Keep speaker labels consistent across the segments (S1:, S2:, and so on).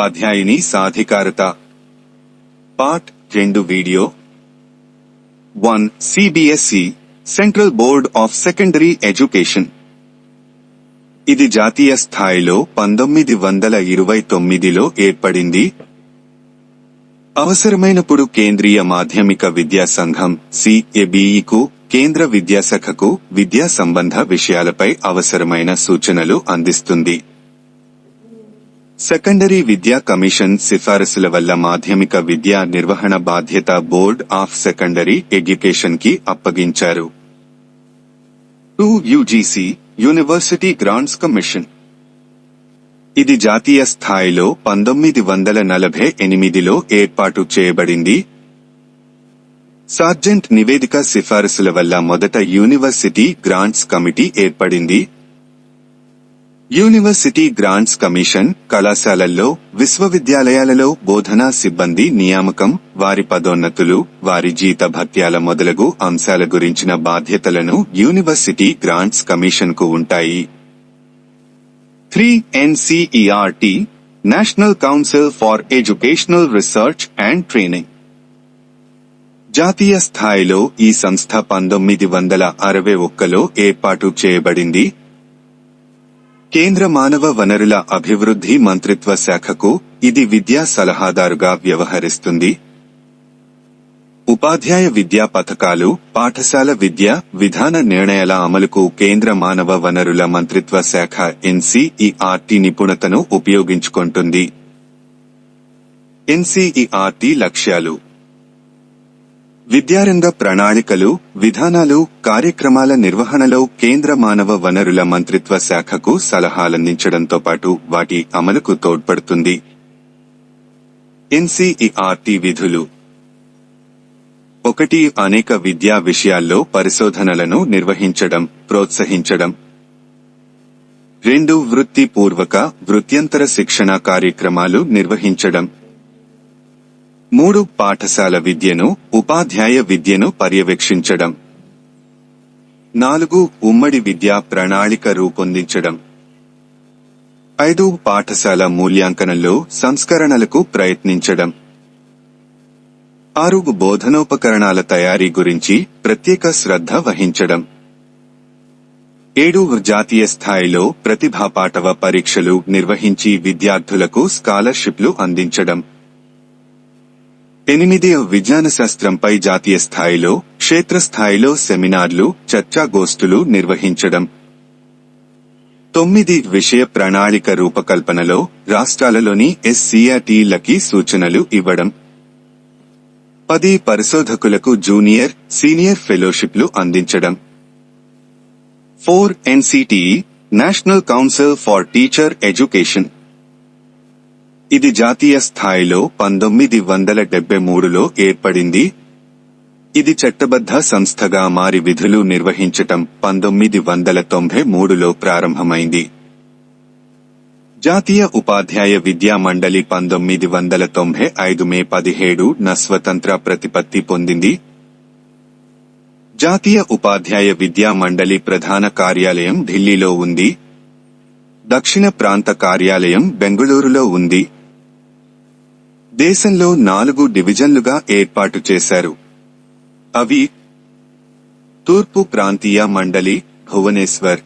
S1: ఉపాధ్యాయుని సాధికారత. పార్ట్ రెండు video. One CBSE central board of secondary education. ఇది జాతీయ స్థాయిలో పంతొమ్మిది వందల ఇరవై తొమ్మిదిలో ఏర్పడింది. అవసరమైనప్పుడు కేంద్రీయ మాధ్యమిక విద్యా సంఘం సిఏబిఈకు కేంద్ర విద్యాశాఖకు విద్యా సంబంధ విషయాలపై అవసరమైన సూచనలు అందిస్తుంది. సెకండరీ విద్యా కమిషన్ సిఫారసుల వల్ల మాధ్యమిక విద్యా నిర్వహణ బాధ్యత బోర్డ్ ఆఫ్ సెకండరీ ఎడ్యుకేషన్కి అప్పగించారు. Two UGC university grants commission ఇది జాతీయ స్థాయిలో పంతొమ్మిది వందల నలభై ఎనిమిదిలో ఏర్పాటు చేయబడింది. సార్జెంట్ నివేదిక సిఫారసుల వల్ల మొదట యూనివర్సిటీ గ్రాంట్స్ కమిటీ ఏర్పడింది. యూనివర్సిటీ గ్రాంట్స్ కమిషన్ కళాశాలల్లో విశ్వవిద్యాలయాలలో బోధనా సిబ్బంది నియామకం వారి పదోన్నతులు వారి జీత భత్యాల మొదలగు అంశాల గురించిన బాధ్యతలను యూనివర్సిటీ గ్రాంట్స్ కమిషన్కు ఉంటాయి. Three NCERT national council for educational research and training. జాతీయ స్థాయిలో ఈ సంస్థ పంతొమ్మిది వందల అరవై ఒక్కలో ఏర్పాటు చేయబడింది. కేంద్ర మానవ వనరుల అభివృద్ధి మంత్రిత్వ శాఖకు ఇది విద్యా సలహాదారుగా వ్యవహరిస్తుంది. ఉపాధ్యాయ విద్యా పథకాలు పాఠశాల విద్య విధాన నిర్ణయాల అమలుకు కేంద్ర మానవ వనరుల మంత్రిత్వ శాఖ ఎన్సీఈఆర్టీ నిపుణతను ఉపయోగించుకుంటుంది. ఎన్సీఈఆర్టీ లక్ష్యాలు విద్యారంగ ప్రణాళికలు విధానాలు కార్యక్రమాల నిర్వహణలో కేంద్ర మానవ వనరుల మంత్రిత్వ శాఖకు సలహాలందించడంతో పాటు వాటి అమలుకు తోడ్పడుతుంది. ఎన్సీఈఆర్టీ విధులు. ఒకటి అనేక విద్యా విషయాల్లో పరిశోధనలను నిర్వహించడం ప్రోత్సహించడం. రెండు వృత్తిపూర్వక వృత్యంతర శిక్షణ కార్యక్రమాలు నిర్వహించడం. మూడు పాఠశాల విద్యను ఉపాధ్యాయ విద్యను పర్యవేక్షించడం. నాలుగు ఉమ్మడి విద్యా ప్రణాళిక రూపొందించడం. ఐదు పాఠశాల మూల్యాంకనంలో సంస్కరణలకు ప్రయత్నించడం. ఆరు బోధనోపకరణాల తయారీ గురించి ప్రత్యేక శ్రద్ధ వహించడం. ఏడు జాతీయ స్థాయిలో ప్రతిభా పాఠవ పరీక్షలు నిర్వహించి విద్యార్థులకు స్కాలర్షిప్లు అందించడం. ఎనిమిది విజ్ఞాన శాస్త్రంపై జాతీయ స్థాయిలో క్షేత్రస్థాయిలో సెమినార్లు చర్చాగోష్ఠులు నిర్వహించడం. తొమ్మిది విషయ ప్రణాళిక రూపకల్పనలో రాష్ట్రాలలోని ఎస్సీఆర్టీలకి సూచనలు ఇవ్వడం. పది పరిశోధకులకు జూనియర్ సీనియర్ ఫెలోషిప్లు అందించడం. Four NCTE national council for teacher education. ఇది జాతీయ స్థాయిలో పంతొమ్మిది వందల డెబ్బై మూడులో ఏర్పడింది. ఇది చట్టబద్ధ సంస్థగా మారి విధులు నిర్వహించటం పంతొమ్మిది వందల తొంభై మూడులో ప్రారంభమైంది. జాతీయ ఉపాధ్యాయ విద్యా మండలి పంతొమ్మిది వందల తొంభై ఐదు మే పదిహేడు న స్వతంత్ర ప్రతిపత్తి పొందింది. జాతీయ ఉపాధ్యాయ విద్యా మండలి ప్రధాన కార్యాలయం ఢిల్లీలో ఉంది. దక్షిణ ప్రాంత కార్యాలయం బెంగళూరులో ఉంది. దేశంలో నాలుగు డివిజన్లుగా ఏర్పాటు చేశారు. అవి తూర్పు ప్రాంతీయ మండలి భువనేశ్వర్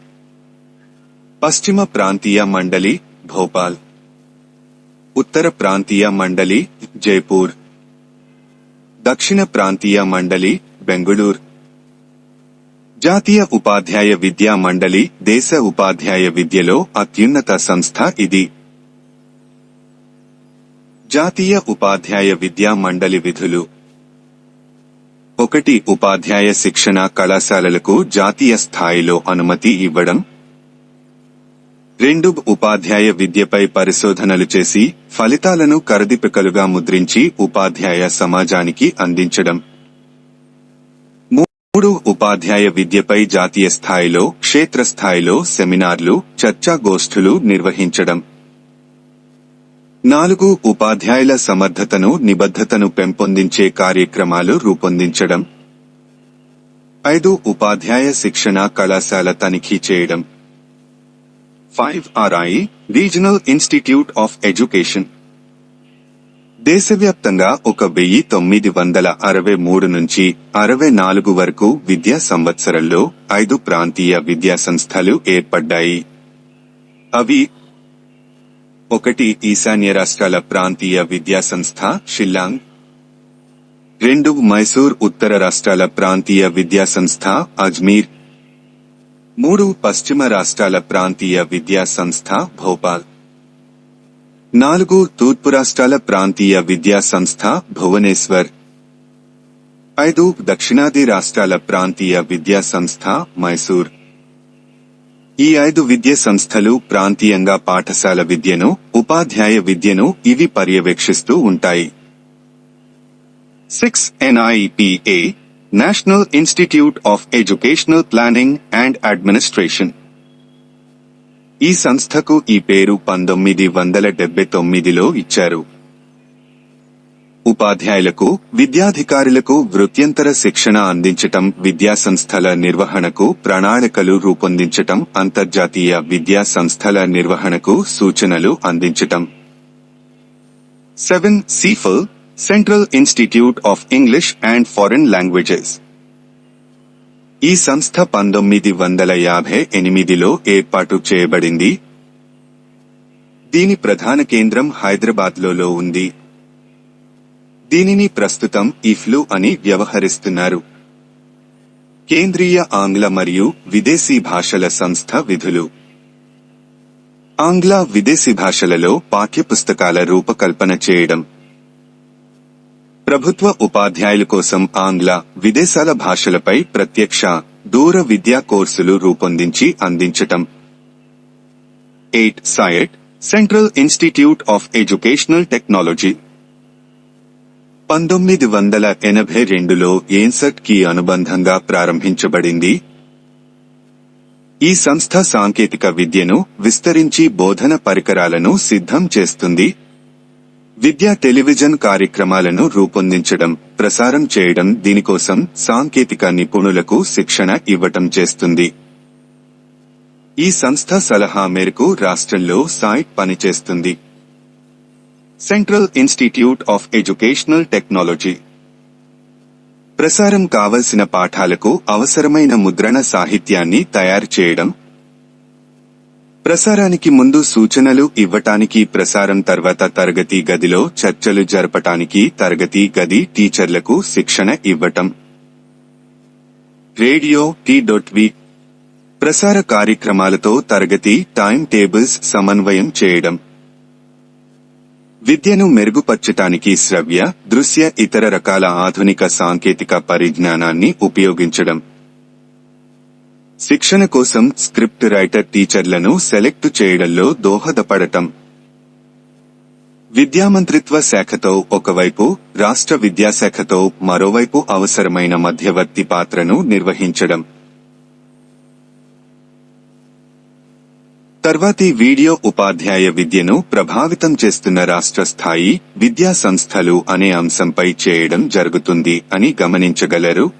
S1: పశ్చిమ ప్రాంతీయ మండలి భోపాల్ ఉత్తర ప్రాంతీయ మండలి జైపూర్ దక్షిణ ప్రాంతీయ మండలి బెంగుళూర్ జాతీయ ఉపాధ్యాయ విద్యా మండలి దేశ ఉపాధ్యాయ విద్యలో అత్యున్నత సంస్థ ఇది. జాతీయ ఉపాధ్యాయ విద్యా మండలి విధులు. ఒకటి ఉపాధ్యాయ శిక్షణ కళాశాలలకు జాతీయ స్థాయిలో అనుమతి ఇవ్వడం. రెండు ఉపాధ్యాయ విద్యపై పరిశోధనలు చేసి ఫలితాలను కరదిపికలుగా ముద్రించి ఉపాధ్యాయ సమాజానికి అందించడం. మూడు ఉపాధ్యాయ విద్యపై జాతీయ స్థాయిలో క్షేత్రస్థాయిలో సెమినార్లు చర్చాగోష్ఠులు నిర్వహించడం. నాలుగు ఉపాధ్యాయుల సమర్థతను నిబద్ధతను పెంపొందించే కార్యక్రమాలు రూపొందించడం. ఐదు ఉపాధ్యాయ శిక్షణ కళాశాల తనిఖీ చేయడం. Five RI regional institute of education దేశవ్యాప్తంగా ఒక వెయ్యి తొమ్మిది వందల అరవై మూడు నుంచి అరవై నాలుగు వరకు విద్యా సంవత్సరంలో ఐదు ప్రాంతీయ విద్యా సంస్థలు ఏర్పడ్డాయి. అవి ఒకటి ఈశాన్య రాష్ట్రాల ప్రాంతీయ విద్యా సంస్థ షిల్లాంగ్. రెండు మైసూర్ ఉత్తర రాష్ట్రాల ప్రాంతీయ విద్యా సంస్థ అజ్మీర్. మూడు పశ్చిమ రాష్ట్రాల ప్రాంతీయ విద్యా సంస్థ భోపాల్. నాలుగు తూర్పు రాష్ట్రాల ప్రాంతీయ విద్యా సంస్థ భువనేశ్వర్. ఐదు దక్షిణాది రాష్ట్రాల ప్రాంతీయ విద్యా సంస్థ మైసూర్. ఈ ఐదు విద్యా సంస్థలు ప్రాంతీయంగా పాఠశాల విద్యను ఉపాధ్యాయ విద్యను ఇవి పర్యవేక్షిస్తూ ఉంటాయి. Six NIPA national institute of educational planning and administration ఈ సంస్థకు ఈ పేరు పంతొమ్మిది వందల డెబ్బై తొమ్మిదిలో ఇచ్చారు. ఉపాధ్యాయులకు విద్యాధికారులకు వృత్యంతర శిక్షణ అందించటం విద్యా సంస్థల నిర్వహణకు ప్రణాళికలు రూపొందించటం అంతర్జాతీయ విద్యా సంస్థల నిర్వహణకు సూచనలు అందించటం. Seven CIEFL central institute of English and foreign languages. ఈ సంస్థ పంతొమ్మిది వందల యాభై ఎనిమిదిలో ఏర్పాటు చేయబడింది. దీని ప్రధాన కేంద్రం హైదరాబాద్లో ఉంది. దీనిని ప్రస్తుతం ఇఫ్లు అని వ్యవహరిస్తున్నారు. కేంద్రీయ ఆంగ్ల మరియు విదేశీ భాషల సంస్థ విధులు. ఆంగ్ల విదేశీ భాషలలో పాఠ్యపుస్తకాల రూపకల్పన చేయడం. ప్రభుత్వ ఉపాధ్యాయుల కోసం ఆంగ్ల విదేశాల భాషలపై ప్రత్యక్ష దూర విద్యా కోర్సులు రూపొందించి అందించటం. Eight CIET central institute of educational technology పంతొమ్మిది వందల ఎనభై రెండులో ఏన్సెట్కి అనుబంధంగా ప్రారంభించబడింది. ఈ సంస్థ సాంకేతిక విద్యను విస్తరించి బోధన పరికరాలను సిద్ధం చేస్తుంది. విద్యా టెలివిజన్ కార్యక్రమాలను రూపొందించడం ప్రసారం చేయడం దీనికోసం సాంకేతిక నిపుణులకు శిక్షణ ఇవ్వటం చేస్తుంది. ఈ సంస్థ సలహా మేరకు రాష్ట్రంలో సాయిట్ పనిచేస్తుంది. Central institute of educational technology ప్రసారం కావలసిన పాఠాలకు అవసరమైన ముద్రణ సాహిత్యాన్ని తయారు చేయడం. ప్రసారానికి ముందు సూచనలు ఇవ్వటానికి ప్రసారం తర్వాత తరగతి గదిలో చర్చలు జరపటానికి తరగతి గది టీచర్లకు శిక్షణ ఇవ్వటం. Radio T dot V. ప్రసార కార్యక్రమాలతో తరగతి టైం టేబుల్స్ సమన్వయం చేయడం. విద్యను మెరుగుపరచటానికి శ్రవ్య దృశ్య ఇతర రకాల ఆధునిక సాంకేతిక పరిజ్ఞానాన్ని ఉపయోగించడం. శిక్షణ కోసం స్క్రిప్ట్ రైటర్ టీచర్లను సెలెక్ట్ చేయడంలో దోహదపడటం. విద్యామంత్రిత్వ శాఖతో ఒకవైపు రాష్ట్ర విద్యాశాఖతో మరోవైపు అవసరమైన మధ్యవర్తి పాత్రను నిర్వహించడం. తర్వాతి వీడియో ఉపాధ్యాయ విద్యను ప్రభావితం చేస్తున్న రాష్ట్ర స్థాయి విద్యా సంస్థలు అనే అంశంపై చేయడం జరుగుతుంది అని గమనించగలరు.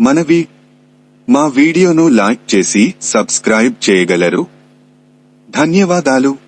S1: మనవి మా వీడియోను లైక్ చేసి సబ్స్క్రైబ్ చేయగలరు. ధన్యవాదాలు.